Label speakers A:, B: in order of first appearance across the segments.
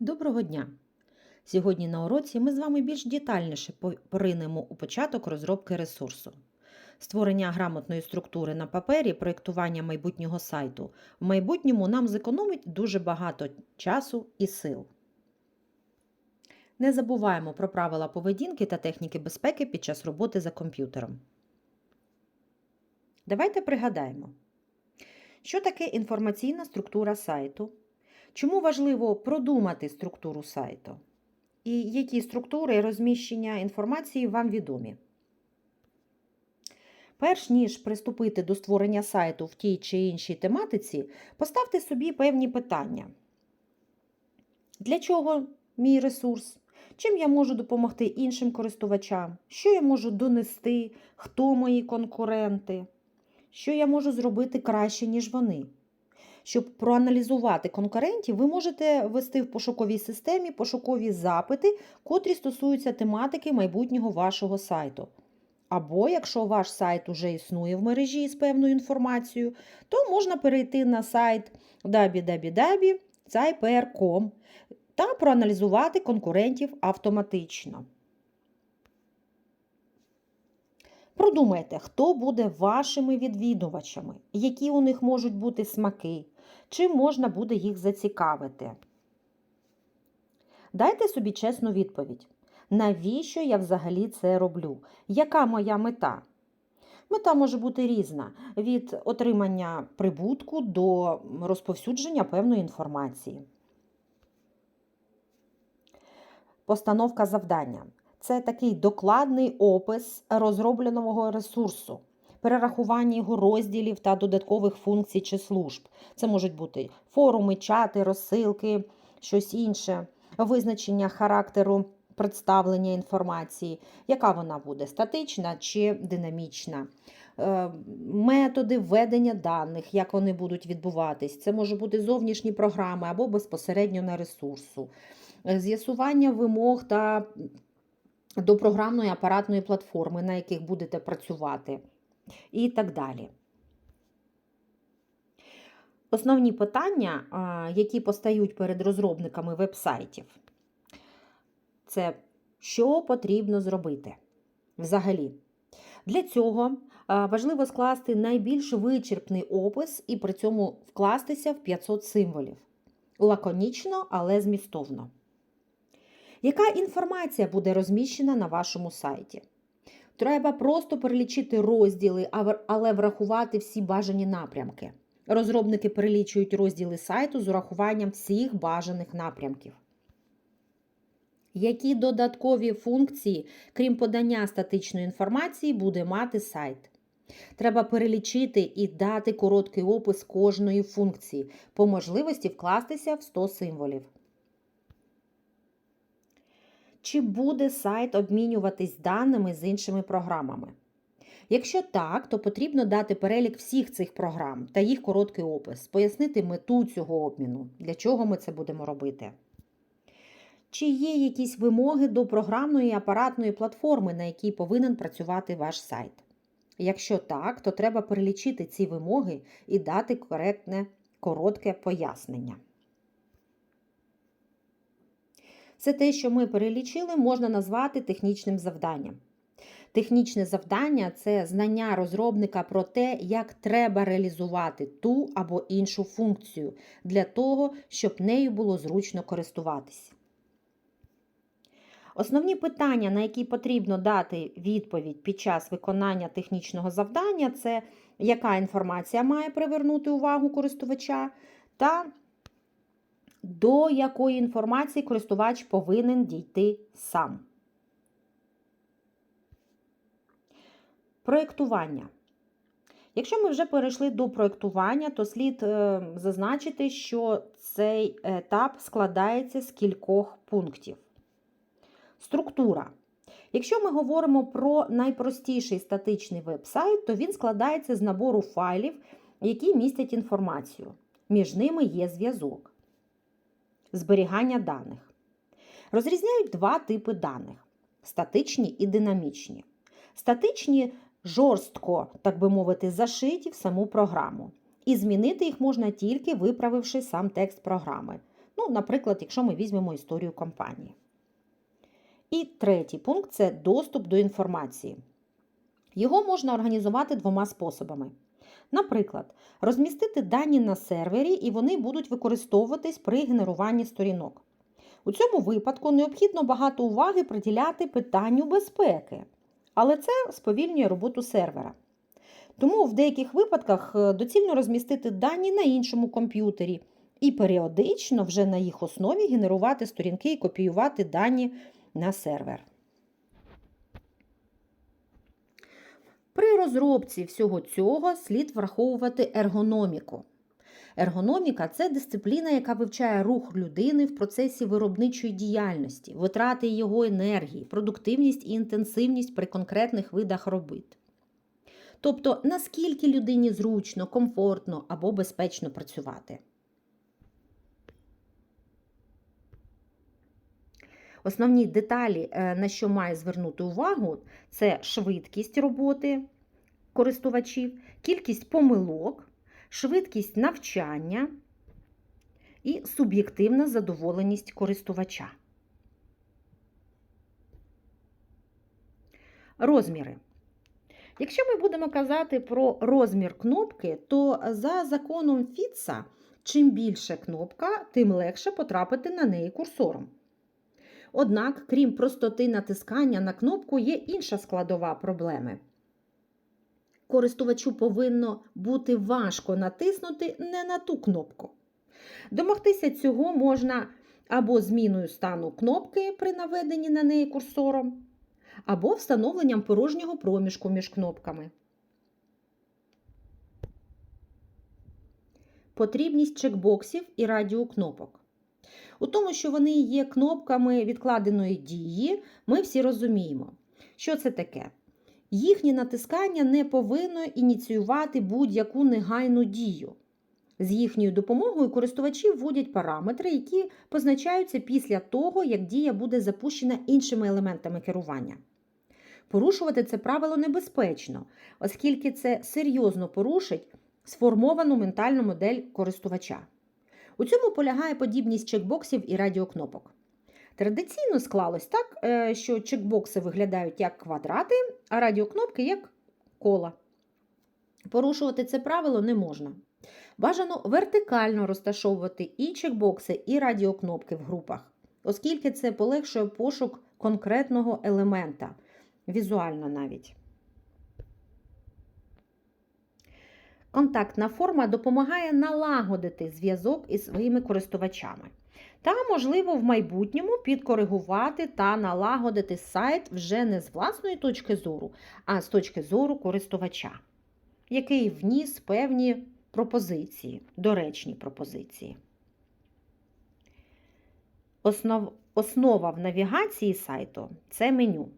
A: Доброго дня! Сьогодні на уроці ми з вами більш детальніше поринемо у початок розробки ресурсу. Створення грамотної структури на папері, проєктування майбутнього сайту в майбутньому нам зекономить дуже багато часу і сил. Не забуваємо про правила поведінки та техніки безпеки під час роботи за комп'ютером. Давайте пригадаємо, що таке інформаційна структура сайту, Чому важливо продумати структуру сайту? І які структури розміщення інформації вам відомі? Перш ніж приступити до створення сайту в тій чи іншій тематиці, поставте собі певні питання. Для чого мій ресурс? Чим я можу допомогти іншим користувачам? Що я можу донести? Хто мої конкуренти? Що я можу зробити краще, ніж вони? Щоб проаналізувати конкурентів, ви можете ввести в пошуковій системі пошукові запити, котрі стосуються тематики майбутнього вашого сайту. Або якщо ваш сайт уже існує в мережі з певною інформацією, то можна перейти на сайт www.cypr.com та проаналізувати конкурентів автоматично. Продумайте, хто буде вашими відвідувачами, які у них можуть бути смаки, чим можна буде їх зацікавити. Дайте собі чесну відповідь. Навіщо я взагалі це роблю? Яка моя мета? Мета може бути різна: від отримання прибутку до розповсюдження певної інформації. Постановка завдання це такий докладний опис розробленого ресурсу, перерахування його розділів та додаткових функцій чи служб. Це можуть бути форуми, чати, розсилки, щось інше, визначення характеру представлення інформації, яка вона буде статична чи динамічна. Е, Методи введення даних, як вони будуть відбуватись, це може бути зовнішні програми або безпосередньо на ресурсу, Е, з'ясування вимог та до програмної апаратної платформи, на яких будете працювати, і так далі. Основні питання, які постають перед розробниками вебсайтів, це що потрібно зробити взагалі. Для цього важливо скласти найбільш вичерпний опис і при цьому вкластися в 500 символів. Лаконічно, але змістовно. Яка інформація буде розміщена на вашому сайті? Треба просто перелічити розділи, але врахувати всі бажані напрямки. Розробники перелічують розділи сайту з урахуванням всіх бажаних напрямків. Які додаткові функції, крім подання статичної інформації, буде мати сайт? Треба перелічити і дати короткий опис кожної функції, по можливості вкластися в 100 символів. Чи буде сайт обмінюватись даними з іншими програмами? Якщо так, то потрібно дати перелік всіх цих програм та їх короткий опис, пояснити мету цього обміну, для чого ми це будемо робити. Чи є якісь вимоги до програмної апаратної платформи, на якій повинен працювати ваш сайт? Якщо так, то треба перелічити ці вимоги і дати коректне, коротке пояснення. Все те, що ми перелічили, можна назвати технічним завданням. Технічне завдання це знання розробника про те, як треба реалізувати ту або іншу функцію для того, щоб нею було зручно користуватись. Основні питання, на які потрібно дати відповідь під час виконання технічного завдання, це яка інформація має привернути увагу користувача, та до якої інформації користувач повинен дійти сам. Проєктування. Якщо ми вже перейшли до проєктування, то слід е, зазначити, що цей етап складається з кількох пунктів. Структура. Якщо ми говоримо про найпростіший статичний веб-сайт, то він складається з набору файлів, які містять інформацію. Між ними є зв'язок. Зберігання даних. Розрізняють два типи даних: статичні і динамічні. Статичні жорстко, так би мовити, зашиті в саму програму. І змінити їх можна тільки виправивши сам текст програми. Ну, наприклад, якщо ми візьмемо історію компанії. І третій пункт це доступ до інформації. Його можна організувати двома способами. Наприклад, розмістити дані на сервері, і вони будуть використовуватись при генеруванні сторінок. У цьому випадку необхідно багато уваги приділяти питанню безпеки, але це сповільнює роботу сервера. Тому в деяких випадках е, доцільно розмістити дані на іншому комп'ютері і періодично вже на їх основі генерувати сторінки і копіювати дані на сервер. При розробці всього цього слід враховувати ергономіку. Ергономіка це дисципліна, яка вивчає рух людини в процесі виробничої діяльності, витрати його енергії, продуктивність і інтенсивність при конкретних видах робіт. Тобто, наскільки людині зручно, комфортно або безпечно працювати. Основні деталі, е, на що має звернути увагу, це швидкість роботи користувачів, кількість помилок, швидкість навчання і суб'єктивна задоволеність користувача. Розміри. Якщо ми будемо казати про розмір кнопки, то за законом Фітца, чим більше кнопка, тим легше потрапити на неї курсором. Однак, крім простоти натискання на кнопку, є інша складова проблеми. Користувачу повинно бути важко натиснути не на ту кнопку. Домогтися цього можна або зміною стану кнопки при наведенні на неї курсором, або встановленням порожнього проміжку між кнопками. Потрібність чекбоксів і радіокнопок. У тому, що вони є кнопками відкладеної дії, ми всі розуміємо, що це таке. Їхнє натискання не повинно ініціювати будь-яку негайну дію. З їхньою допомогою користувачі вводять параметри, які позначаються після того, як дія буде запущена іншими елементами керування. Порушувати це правило небезпечно, оскільки це серйозно порушить сформовану ментальну модель користувача. У цьому полягає подібність чекбоксів і радіокнопок. Традиційно склалось так, е, що чекбокси виглядають як квадрати, а радіокнопки як кола. Порушувати це правило не можна. Бажано вертикально розташовувати і чекбокси, і радіокнопки в групах, оскільки це полегшує пошук конкретного елемента, візуально навіть. Контактна форма допомагає налагодити зв'язок із своїми користувачами та, можливо, в майбутньому підкоригувати та налагодити сайт вже не з власної точки зору, а з точки зору користувача, який вніс певні пропозиції, доречні пропозиції. Основ, основа в навігації сайту це меню.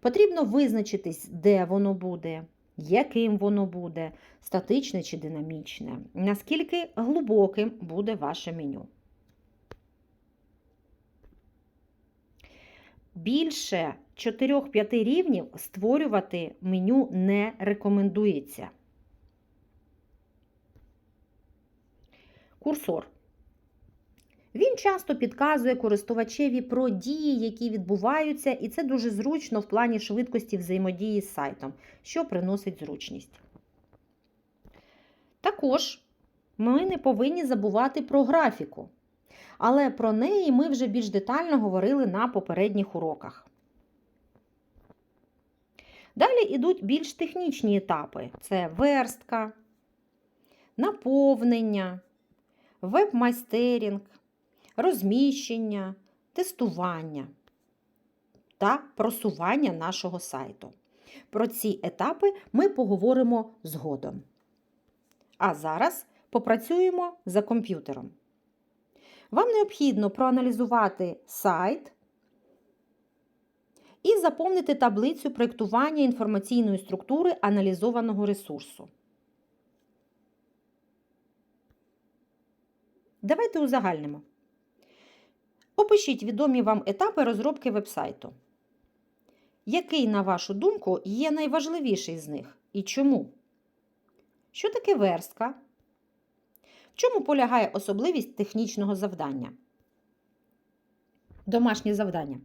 A: Потрібно визначитись, де воно буде, яким воно буде, статичне чи динамічне, наскільки глибоким буде ваше меню. Більше 4-5 рівнів створювати меню не рекомендується. Курсор. Він часто підказує користувачеві про дії, які відбуваються, і це дуже зручно в плані швидкості взаємодії з сайтом, що приносить зручність. Також ми не повинні забувати про графіку. Але про неї ми вже більш детально говорили на попередніх уроках. Далі йдуть більш технічні етапи: це верстка, наповнення, веб-майстерінг, розміщення, тестування та просування нашого сайту. Про ці етапи ми поговоримо згодом. А зараз попрацюємо за комп'ютером. Вам необхідно проаналізувати сайт і заповнити таблицю проєктування інформаційної структури аналізованого ресурсу. Давайте узагальнимо. Опишіть відомі вам етапи розробки вебсайту. Який, на вашу думку, є найважливіший з них і чому? Що таке верстка? В чому полягає особливість технічного завдання? Домашнє завдання.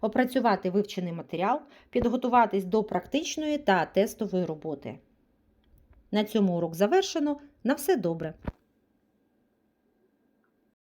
A: Опрацювати вивчений матеріал, підготуватись до практичної та тестової роботи. На цьому урок завершено. На все добре!